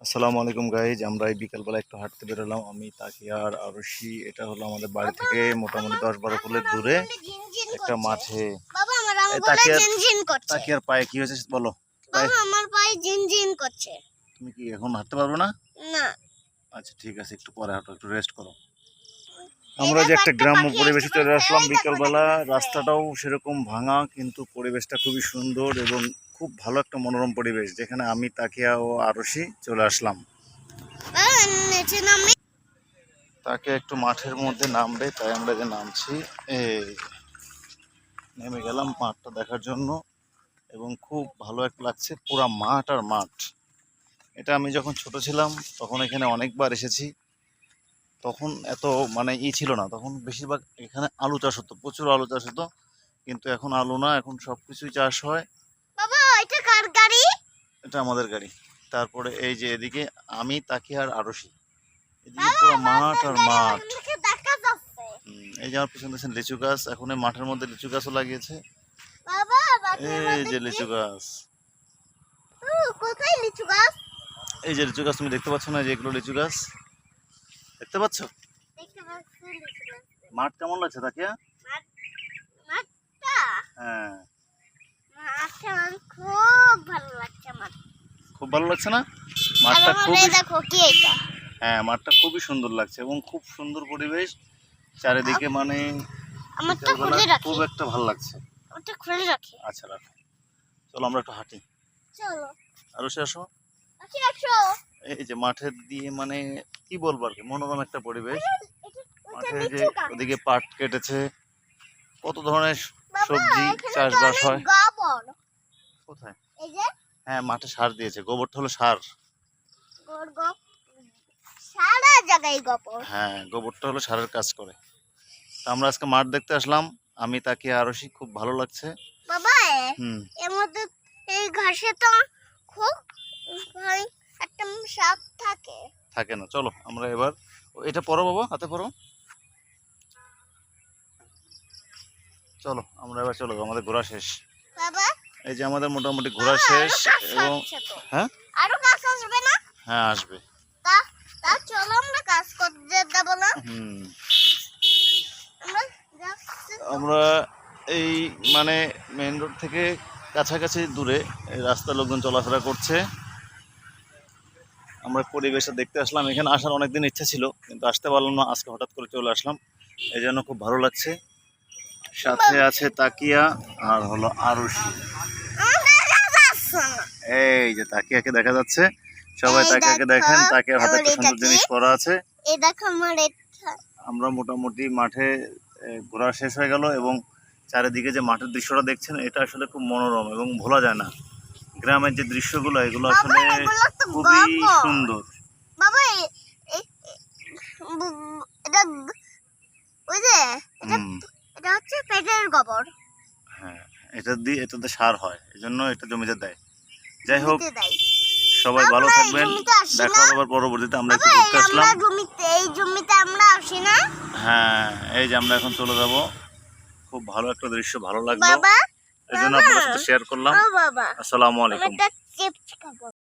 আসসালামু আলাইকুম গাইজ আমরা এই বিকালবেলা একটু হাঁটতে বেরোলাম। আমি তাকিয়ার আরশি এটা হলো আমাদের বাড়ি থেকে মোটামুটি দশ বারো কিলো দূরে একটা মাঠে। তাকিয়ার- তাকিয়ার পায়ে কি হয়েছে বলো? পায়ে আমার পায়ে ঝিনঝিন করছে। তুমি কি এখন হাঁটতে পারবে না? না। আচ্ছা ঠিক আছে একটু পরে হাঁটো একটু রেস্ট করো। আমরা যে একটা গ্রাম্য পরিবেশে চলে আসলাম বিকালবেলা। রাস্তাটাও সেরকম ভাঙা কিন্তু পরিবেশটা খুবই সুন্দর এবং খুব ভালো একটা মনোরম পরিবেশ, যেখানে আমি, তাকিয়া ও আরশি চলে আসলাম। তাকে একটু মাঠের মধ্যে নামবে, তাই আমরা যে নামছি, এই নেমে গেলাম মাঠটা দেখার জন্য, এবং খুব ভালো একটা লাগছে পুরা মাঠ আর মাঠ। এটা আমি যখন ছোট ছিলাম, তখন এখানে অনেকবার এসেছি। তখন এত মানে ই ছিল না, তখন বেশিরভাগ এখানে আলু চাষ হতো, প্রচুর আলু চাষ হতো, কিন্তু এখন আলু না, এখন সব কিছুই চাষ হয়। এটা কার গাড়ি? এটা আমাদের গাড়ি। তারপরে এই যে এদিকে আমি তাকি আর আরশি। এদিকে পুরো মাঠ আর মাঠ। এই যে আমার পিছনে দেখছেন লিচু গাছ। এখন এই মাঠের মধ্যে লিচু গাছও লাগিয়েছে। এই যে লিচু গাছ। কোথায় লিচু গাছ? এই যে লিচু গাছ তুমি দেখতে পাচ্ছ না যে এগুলো লিচু গাছ? দেখতে পাচ্ছ? মাঠ কেমন লাগছে মাঠটা? হ্যাঁ মাঠটা আমার খুব ভালো লাগছে আমার খুব ভালো লাগছে না? মাঠটা খুবই দেখো কি এটা। হ্যাঁ মাঠটা খুবই সুন্দর লাগছে এবং খুব সুন্দর পরিবেশ। চারিদিকে মানে খুব একটা ভালো লাগছে। ওটা খুলে রাখি। আচ্ছা রাখো। চলো আমরা একটু হাঁটি। চলো। আরও সে আসো। এই যে মাঠের দিয়ে মানে কি বলব আর কি মনোরম একটা পরিবেশ। মাঠে যে ওদিকে পাট কেটেছে কত ধরনের সবজি চাষবাস হয়। কোথায়? এই যে হ্যাঁ মাঠে সার দিয়েছে। গোবরটা হলো সার। সারা জায়গায় গোবর। হ্যাঁ গোবরটা হলো সারের কাজ করে। তা আমরা আজকে মাঠ দেখতে আসলাম। আমি তাকে আরশি খুব ভালো লাগছে। বাবা হুম। এর মধ্যে এই ঘাসে তো খুব একটা সাপ থাকে। থাকে না। চলো আমরা এবার এটা পরো বাবা হাতে পরো। চলো আমরা এবার চলো আমাদের ঘোরা শেষ। এই যে আমাদের মোটামুটি ঘোরা শেষ এবং হ্যাঁ? আরও গাছ আসবে না? হ্যাঁ আসবে। তা তা চলো আমরা কাজ করতে দেবো না। হুম। আমরা যাচ্ছি তো। আমরা এই মানে মেন রোড থেকে কাছাকাছি দূরে এই রাস্তার লোকজন চলাফেরা করছে। আমরা পরিবেশটা দেখতে আসলাম। এখানে আসার অনেকদিন ইচ্ছা ছিল কিন্তু আসতে পারলাম না। আজকে হঠাৎ করে চলে আসলাম। এই জন্য খুব ভালো লাগছে। সাথে আছে তাকিয়া আর হলো আরুষি এই যে তাকিয়াকে দেখা যাচ্ছে। সবাই তাকিয়াকে দেখেন তাকিয়ার হাতে একটা সুন্দর জিনিস? পরা আছে। আমার মোটামুটি মাঠে ঘোরা শেষ হয়ে গেল এবং চারিদিকে যে মাঠের দৃশ্যটা দেখছেন এটা আসলে খুব মনোরম এবং ভোলা যায় না। গ্রামের যে দৃশ্যগুলো এগুলো আসলে খুবই সুন্দর। বাবা এ- এ- এ- বু- বু- এটা ওই যে এটা হচ্ছে পেটের গোবর। হ্যাঁ এটা দিয়ে এটাতে সার হয় এই জন্য এটা জমিতে দেয়। যাই হোক সবাই ভালো থাকবেন। দেখা হবে আবার পরবর্তীতে আমরা একটু এই ঘুরতে আসলাম। এই জমিতে আমরা আসি না। হ্যাঁ এই যে আমরা এখন চলে যাব। খুব ভালো একটা দৃশ্য ভালো লাগল। এই জন্য আপনাদের সাথে শেয়ার করলাম। আসসালামু আলাইকুম।